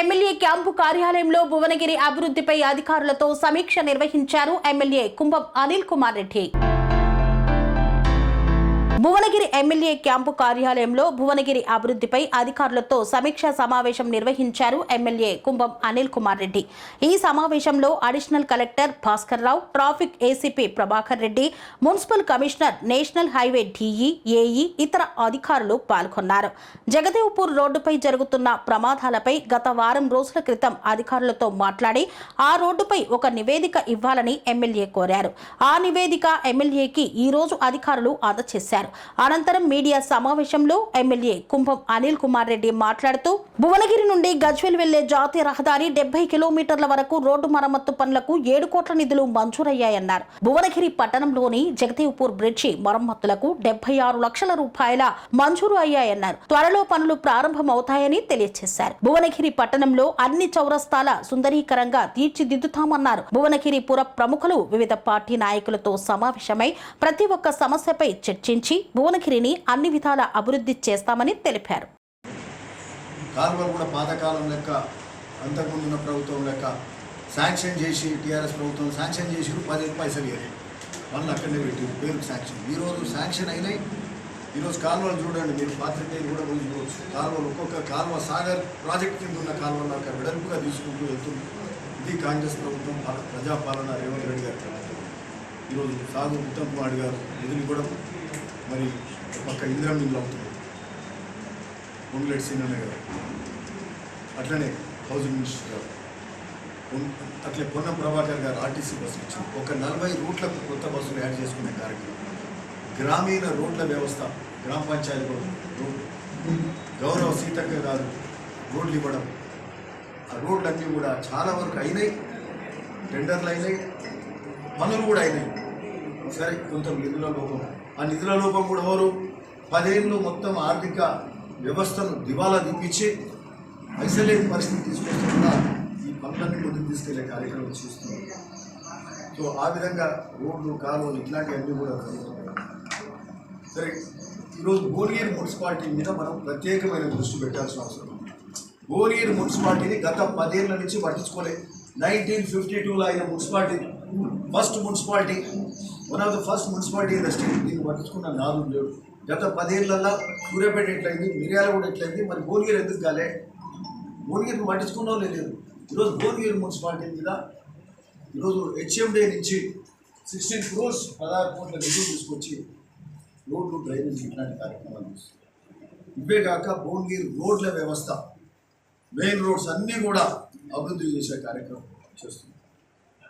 MLA camp కార్యాలయంలో భువనగిరి అభివృద్ధిపై అధికారులతో సమీక్ష నిర్వహించారు MLA Kumbham Anil Kumar Reddy. Bhuvanagiri MLA camp కార్యాలయంలో భువనగిరి అభివృద్ధిపై అధికారులతో సమీక్షా సమావేశం నిర్వహించారు ఎమ్మెల్యే కుంభం అనిల్ కుమార్ రెడ్డి. ఈ సమావేశంలో additional collector Bhaskar Rao traffic ACP Prabhakar Reddy municipal commissioner national highway DE AE ఇతర అధికారులు పాల్గొన్నారు. జగదేవ్పూర్ రోడ్డుపై జరుగుతున్న ప్రమాదాలపై గత వారం రోజుల క్రితం అధికారులతో మాట్లాడి ఆ రోడ్డుపై ఒక నివేదిక ఇవ్వాలని ఎమ్మెల్యే కోరారు. ఆ నివేదిక ఎమ్మెల్యేకి ఈ రోజు అధికారులు అందజేశారు. అనంతరం మీడియా సమావేశంలో ఎమ్మెల్యే కుంభం అనిల్ కుమార్ రెడ్డి మాట్లాడుతూ భువనగిరి నుండి గజ్వెల్ వెళ్ళే జాతీయ రహదారి డెబ్బై కిలోమీటర్ల వరకు రోడ్డు మరమ్మత్తు పనులకు ఏడు కోట్ల నిధులు మంజూరయ్యాయన్నారు. భువనగిరి పట్టణంలోని జగదేవ్పూర్ బ్రిడ్జి మరమ్మతులకు డెబ్బై ఆరు లక్షల రూపాయల మంజూరు అయ్యాయన్నారు. త్వరలో పనులు ప్రారంభమవుతాయని తెలియజేశారు. భువనగిరి పట్టణంలో అన్ని చౌరస్తాల సుందరీకరంగా తీర్చిదిద్దుతామన్నారు. భువనగిరి పుర ప్రముఖులు వివిధ పార్టీ నాయకులతో సమావేశమై ప్రతి ఒక్క సమస్యపై చర్చించి భువనగిరిని అన్ని విధాల అభివృద్ధి చేస్తామని తెలిపారు. కాలువలు కూడా పాతకాలం లెక్క అంతకుముందున్న ప్రభుత్వం లెక్క శాంక్షన్ చేసి టీఆర్ఎస్ ప్రభుత్వం శాంక్షన్ చేసి పదిహేను పైసలు ఇవ్వలేదు వాళ్ళు అక్కడనే పెట్టి పేరుకు శాంక్షన్. ఈరోజు శాంక్షన్ అయినాయి. ఈరోజు కాలువలు చూడండి మీరు పాత్రికేయులు కూడా పోయి చూడవచ్చు కాలువలు ఒక్కొక్క కాలువ సాగర్ ప్రాజెక్ట్ కింద ఉన్న కాలువలు అక్కడ వెడల్పుగా తీసుకుంటూ వెళ్తుంది ఇది కాంగ్రెస్ ప్రభుత్వం ప్రజాపాలన రేవంత్ రెడ్డి గారి ప్రభుత్వం. ఈరోజు సాగు ఉత్తమ్ కుమార్ గారు నిధులు కూడా మరి పక్క ఇందిరా మిల్లు అవుతుంది. పొంగులేటి సీనన్న కదా. అట్లనే హౌసింగ్ మినిస్టర్ గారు. అట్లే పొన్నం ప్రభాకర్ గారు ఆర్టీసీ బస్సు ఇచ్చింది. ఒక నలభై రూట్లకు కొత్త బస్సులు యాడ్ చేసుకునే కార్యక్రమం. గ్రామీణ రోడ్ల వ్యవస్థ గ్రామ పంచాయతీ రోడ్లు. గౌరవ సీతక్క గారు రోడ్లు ఇవ్వడం. ఆ రోడ్లన్నీ కూడా చాలా వరకు అయినాయి. టెండర్లు అయినాయి. పనులు కూడా అయినాయి. సరే కొంత నిధుల లోపం. ఆ నిధుల లోపం కూడా ఎవరు? పదేళ్ళు మొత్తం ఆర్థిక వ్యవస్థను దివాలా దిప్పించి ఐసోలేట్ పరిస్థితి తీసుకొస్తున్నా ఈ పనులన్నీ ముందుకు తీసుకెళ్ళే కార్యక్రమం చూస్తున్నాం. సో ఆ విధంగా రోడ్లు కాలువలు ఇట్లాంటివన్నీ కూడా సరే ఈరోజు భువనగిరి మున్సిపాలిటీ మీద మనం ప్రత్యేకమైన దృష్టి పెట్టాల్సిన అవసరం భువనగిరి మున్సిపాలిటీని గత పదేళ్ళ నుంచి పట్టించుకోలేదు నైన్టీన్ ఫిఫ్టీ టూలో అయిన municipality first municipality. One of the first municipality in the state దీన్ని పట్టించుకున్న నాదు లేడు. గత పదేళ్ళలో సూర్యాపేట ఎట్లయింది మిర్యాల కూడా ఎట్లయింది మరి భువనగిరి ఎందుకు కాలే? భువనగిరిని పట్టించుకున్న వాళ్ళు లేదు ఈరోజు భువనగిరి మున్సిపాలిటీ మీద ఈరోజు హెచ్ఎండే నుంచి సిక్స్టీన్ క్రోర్స్ పదహారు కోట్ల నిధులు తీసుకొచ్చి రోడ్లు డ్రైనేజ్ ఇట్లాంటి కార్యక్రమాలు ఇవే కాక భువనగిరి రోడ్ల వ్యవస్థ మెయిన్ రోడ్స్ అన్నీ కూడా అభివృద్ధి చేసే కార్యక్రమం చేస్తుంది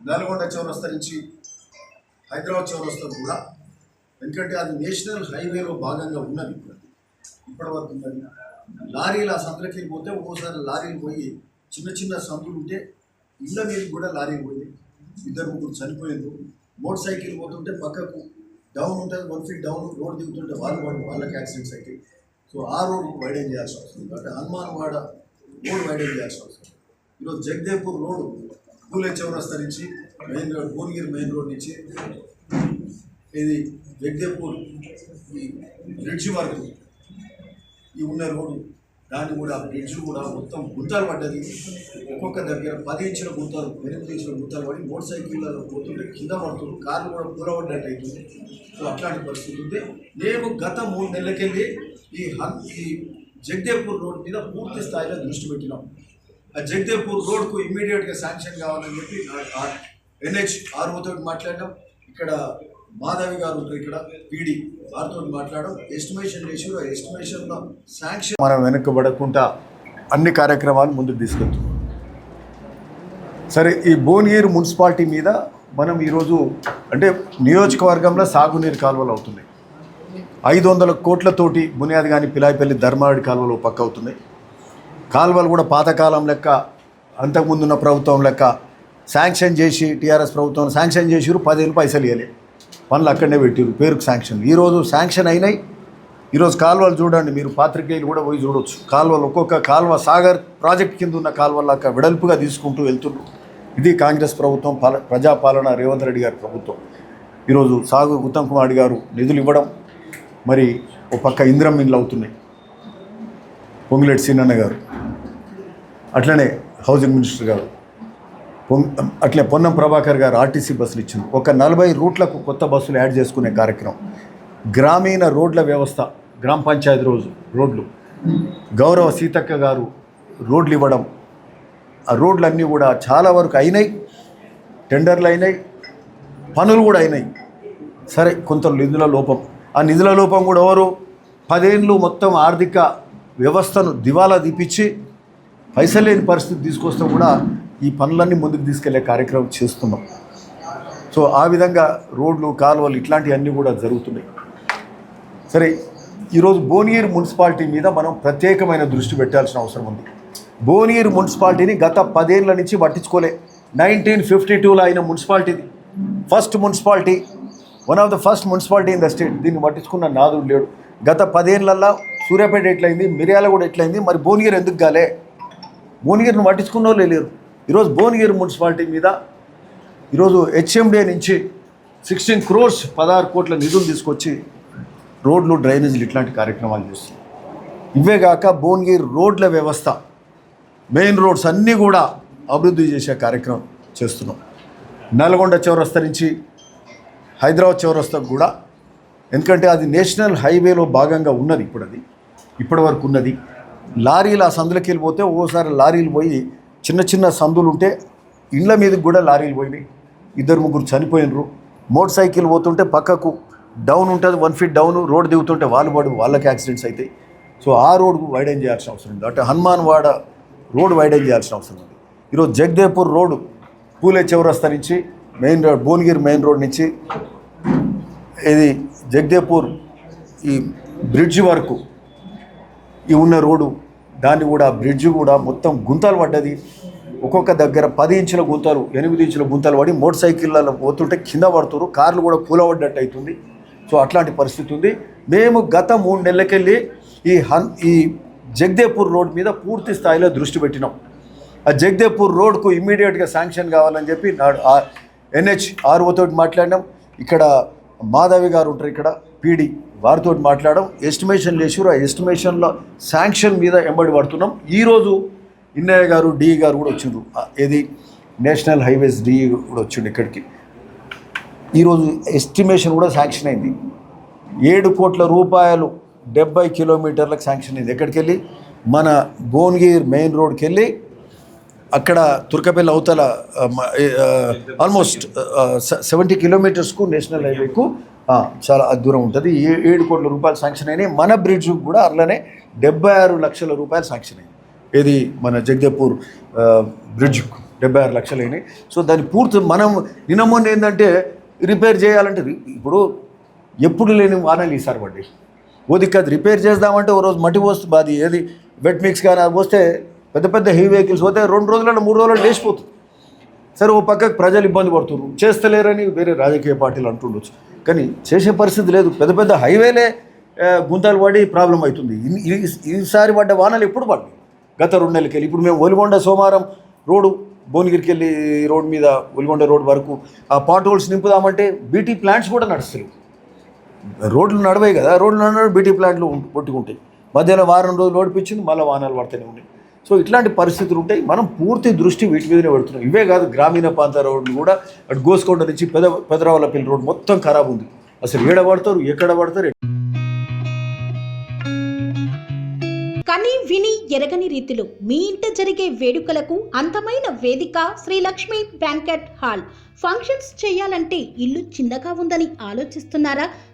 నల్గొండ చౌరస్తా నుంచి హైదరాబాద్ చౌరస్తా కూడా ఎందుకంటే అది నేషనల్ హైవేలో భాగంగా ఉన్నది ఇప్పుడు. ఇప్పటి వరకు ఉన్నది. లారీలు ఆ సందులకి పోతే ఒక్కోసారి లారీలు పోయి చిన్న చిన్న సందులు ఉంటే ఇళ్ళ మీద కూడా లారీలు పోయి ఇద్దరు ముగ్గురు చనిపోయింది మోటార్ సైకిల్ పోతుంటే పక్కకు డౌన్ ఉంటుంది వన్ ఫీట్ డౌన్ రోడ్ దిగుతుంటే వాళ్ళు వాళ్ళు వాళ్ళకి యాక్సిడెంట్స్ అయితే సో ఆ రోడ్ వైడెన్ చేయాల్సి వస్తుంది. అంటే హనుమాన్వాడ రోడ్ వైడెన్ చేయాల్సి వస్తుంది. ఈరోజు జగదేవ్పూర్ రోడ్ పూలే చౌరస్తా నుంచి main road Bhuvanagiri main road నుంచి ఇది జగ్దేపూర్ ఈ బ్రిడ్జ్ వరకు ఈ ఉన్న రోడ్డు. దాన్ని కూడా బ్రిడ్జ్ కూడా మొత్తం గుంతలు పడ్డది. ఒక్కొక్క దగ్గర పది ఇంచుల గుంతలు ఎనిమిది ఇంచుల గుంతలు పడి మోటార్ సైకిళ్ళలో పోతుంటే కింద పడుతుంది కార్లు కూడా కూలబడ్డట్టు అవుతుంది సో అట్లాంటి పరిస్థితి ఉంది. మేము గత మూడు నెలలకెళ్ళి ఈ హన్ ఈ జగదేవ్పూర్ రోడ్ మీద పూర్తి స్థాయిలో దృష్టి పెట్టినాం. ఆ జగదేవ్పూర్ రోడ్కు ఇమ్మీడియట్గా శాంక్షన్ కావాలని చెప్పి ఎన్హెచ్ ఆర్ఓతో మాట్లాడడం ఇక్కడ మాధవి గారు ఇక్కడ పీడి వారితో మాట్లాడడం ఎస్టిమేషన్ చేసి ఆ ఎస్టిమేషన్లో శాంక్షన్ మనం వెనకబడకుండా అన్ని కార్యక్రమాలు ముందుకు తీసుకెళ్తున్నాం సరే ఈ భువనగిరి మున్సిపాలిటీ మీద మనం ఈరోజు అంటే నియోజకవర్గంలో సాగునీరు కాలువలు అవుతున్నాయి. ఐదు వందల కోట్లతోటి బునియాది కానీ పిలాయిపల్లి ధర్మారెడ్డి కాలువలు పక్క అవుతున్నాయి కాలువలు కూడా పాతకాలం లెక్క అంతకుముందున్న ప్రభుత్వం లెక్క శాంక్షన్ చేసి టీఆర్ఎస్ ప్రభుత్వం శాంక్షన్ చేసిరు పదిహేను పైసలు ఇవ్వలే పనులు అక్కడనే పెట్టిరు పేరుకు శాంక్షన్. ఈరోజు శాంక్షన్ అయినాయి. ఈరోజు కాలువలు చూడండి మీరు పాత్రికేయులు కూడా పోయి చూడొచ్చు. కాలువలు ఒక్కొక్క కాలువ సాగర్ ప్రాజెక్ట్ కింద ఉన్న కాలువలాక వెడల్పుగా తీసుకుంటూ వెళ్తున్నారు ఇది కాంగ్రెస్ ప్రభుత్వం పాల ప్రజాపాలన రేవంత్ రెడ్డి గారి ప్రభుత్వం. ఈరోజు సాగు ఉత్తమ్ కుమార్ గారు నిధులు ఇవ్వడం మరి ఒక పక్క ఇంద్రం మిన్లు అవుతున్నాయి. పొంగిలేటి సీనన్న గారు. అట్లనే హౌసింగ్ మినిస్టర్ గారు. అట్లే పొన్నం ప్రభాకర్ గారు ఆర్టీసీ బస్సులు ఇచ్చింది ఒక నలభై రూట్లకు కొత్త బస్సులు యాడ్ చేసుకునే కార్యక్రమం. గ్రామీణ రోడ్ల వ్యవస్థ గ్రామ పంచాయతీ రోజు రోడ్లు. గౌరవ సీతక్క గారు రోడ్లు ఇవ్వడం. ఆ రోడ్లన్నీ కూడా చాలా వరకు అయినాయి. టెండర్లు అయినాయి. పనులు కూడా అయినాయి. సరే కొంత నిధుల లోపం. ఆ నిధుల లోపం కూడా ఎవరు? పదేళ్ళు మొత్తం ఆర్థిక వ్యవస్థను దివాలా తీపిచ్చి పైసలు లేని పరిస్థితి తీసుకొస్తే కూడా ఈ పనులన్నీ ముందుకు తీసుకెళ్ళే కార్యక్రమం చేస్తున్నాం. సో ఆ విధంగా రోడ్లు కాలువలు ఇట్లాంటివన్నీ కూడా జరుగుతున్నాయి. సరే ఈరోజు బోనియర్ మున్సిపాలిటీ మీద మనం ప్రత్యేకమైన దృష్టి పెట్టాల్సిన అవసరం ఉంది. బోనియర్ మున్సిపాలిటీని గత పదేళ్ళ నుంచి పట్టించుకోలే. నైన్టీన్ ఫిఫ్టీ టూలో అయిన మున్సిపాలిటీది. First municipality one of the first municipality in the state. దీన్ని పట్టించుకున్న నాదుడు లేడు. గత పదేళ్ళల్లో సూర్యాపేట ఎట్లయింది మిర్యాల కూడా ఎట్లయింది మరి భువనగిరి ఎందుకు గాలే భువనగిరిని పట్టించుకున్న లేరు. ఈరోజు భువనగిరి మున్సిపాలిటీ మీద ఈరోజు హెచ్ఎండే నుంచి సిక్స్టీన్ క్రోర్స్ పదహారు కోట్ల నిధులు తీసుకొచ్చి రోడ్లు డ్రైనేజీలు ఇట్లాంటి కార్యక్రమాలు చేస్తున్నాం ఇవే కాక భువనగిరి రోడ్ల వ్యవస్థ మెయిన్ రోడ్స్ అన్నీ కూడా అభివృద్ధి చేసే కార్యక్రమం చేస్తున్నాం. నల్గొండ చౌరస్తా నుంచి హైదరాబాద్ చౌరస్తాకు కూడా ఎందుకంటే అది నేషనల్ హైవేలో భాగంగా ఉన్నది ఇప్పుడు అది ఇప్పటి వరకు ఉన్నది. లారీలు ఆ సందులకి వెళ్ళిపోతే ఓసారి లారీలు పోయి చిన్న చిన్న సందులు ఉంటే ఇళ్ళ మీదకి కూడా లారీలు పోయినాయి. ఇద్దరు ముగ్గురు చనిపోయినరు. మోటార్ సైకిల్ పోతుంటే పక్కకు డౌన్ ఉంటుంది వన్ ఫీట్ డౌన్ రోడ్ దిగుతుంటే వాళ్ళు పడు వాళ్ళకి యాక్సిడెంట్స్ అవుతాయి సో ఆ రోడ్ వైడెన్ చేయాల్సిన అవసరం ఉంది. అంటే హనుమాన్ వాడ రోడ్ వైడెన్ చేయాల్సిన అవసరం ఉంది. ఈరోజు జగదేపూర్ రోడ్ పూలే చౌరస్తా నుంచి main road Bhuvanagiri main road నుంచి ఇది జగదేపూర్ ఈ బ్రిడ్జ్ వరకు ఈ ఉన్న రోడ్డు దాన్ని కూడా బ్రిడ్జ్ కూడా మొత్తం గుంతలు పడ్డది. ఒక్కొక్క దగ్గర పది ఇంచుల గుంతలు ఎనిమిది ఇంచుల గుంతలు పడి మోటార్ సైకిళ్ళలో పోతుంటే కింద పడుతున్నారు కార్లు కూడా కూలబడ్డట్టు అవుతుంది సో అట్లాంటి పరిస్థితి ఉంది. మేము గత మూడు నెలలకెళ్ళి ఈ హన్ ఈ జగదేపూర్ రోడ్ మీద పూర్తి స్థాయిలో దృష్టి పెట్టినాం. ఆ జగదేపూర్ రోడ్కు ఇమ్మీడియట్గా శాంక్షన్ కావాలని చెప్పి నాడు ఎన్హెచ్ ఆర్ఓతో మాట్లాడినాం. ఇక్కడ మాధవి గారు ఉంటారు ఇక్కడ. పీడి వారితో మాట్లాడడం ఎస్టిమేషన్ లేచారు. ఆ ఎస్టిమేషన్లో శాంక్షన్ మీద ఎంబడి పడుతున్నాం. ఈరోజు ఇన్నయ్య గారు డిఈ గారు కూడా వచ్చిండ్రు. ఏది? నేషనల్ హైవేస్ డిఈ కూడా వచ్చిండు ఇక్కడికి. ఈరోజు ఎస్టిమేషన్ కూడా శాంక్షన్ అయింది. ఏడు కోట్ల రూపాయలు డెబ్బై కిలోమీటర్లకు శాంక్షన్ అయింది. ఎక్కడికి వెళ్ళి మన భువనగిరి మెయిన్ రోడ్కి వెళ్ళి అక్కడ తుర్కపల్లి అవతల ఆల్మోస్ట్ సెవెంటీ కిలోమీటర్స్కు నేషనల్ హైవేకు చాలా దూరం ఉంటుంది. ఏ- ఏడు కోట్ల రూపాయలు శాంక్షన్ అయినాయి. మన బ్రిడ్జ్ కూడా అట్లనే డెబ్బై ఆరు లక్షల రూపాయలు శాంక్షన్ అయింది ఏది? మన జగదేపూర్ బ్రిడ్జ్ డెబ్బై ఆరు లక్షలు అయినాయి. సో దాన్ని పూర్తి మనం నినమొన్న ఏంటంటే రిపేర్ చేయాలంటే ఇప్పుడు ఎప్పుడు లేని వానలు ఈసారి పడ్డాయి. ఓది అది రిపేర్ చేద్దామంటే ఓ రోజు మట్టి పోస్తుంది అది ఏది వెట్ మిక్స్ కానీ అది పోస్తే పెద్ద పెద్ద హెవీ వెహికల్స్ పోతే రెండు రోజులైనా మూడు రోజులు లేచిపోతుంది. సరే ఓ పక్కకు ప్రజలు ఇబ్బంది పడుతున్నారు. చేస్తలేరని వేరే రాజకీయ పార్టీలు అంటుండొచ్చు. కానీ చేసే పరిస్థితి లేదు. పెద్ద పెద్ద హైవేలే గుంతలు పడి ప్రాబ్లం అవుతుంది. ఈ- ఈసారి పడ్డ వానలు ఎప్పుడు పడ్డాయి? గత రెండు నెలలకి వెళ్ళి. ఇప్పుడు మేము ఒలిగొండ సోమవారం రోడ్డు భువనగిరికి వెళ్ళి రోడ్ మీద ఒలిగొండ రోడ్ వరకు ఆ పాట్ హోల్స్ నింపుదామంటే బీటీ ప్లాంట్స్ కూడా నడుస్తాయి రోడ్లు నడవాయి కదా. రోడ్లు నడవ బీటీ ప్లాంట్లు ఉం- కొట్టుకుంటాయి వారం రోజులు ఓడిపించింది మళ్ళీ వాహనాలు పడుతూనే ఉన్నాయి. సో ఇట్లాంటి పరిస్థితులు ఉంటాయి. మనం పూర్తి దృష్టి వీటి మీదనే పెడుతున్నాం. ఇవే కాదు గ్రామీణ ప్రాంత రోడ్లు కూడా అటు గోస్కొండ నుంచి పెద పెదరావలపల్లి రోడ్ మొత్తం ఖరాబ్ ఉంది. అసలు ఏడ పడతారు ఎక్కడ పడతారు? కని విని ఎరగని రీతిలో మీ ఇంట జరిగే వేడుకలకు అందమైన వేదిక Sri Lakshmi banquet hall. Functions చేయాలంటే ఇల్లు చిన్నగా ఉందని ఆలోచిస్తున్నారా?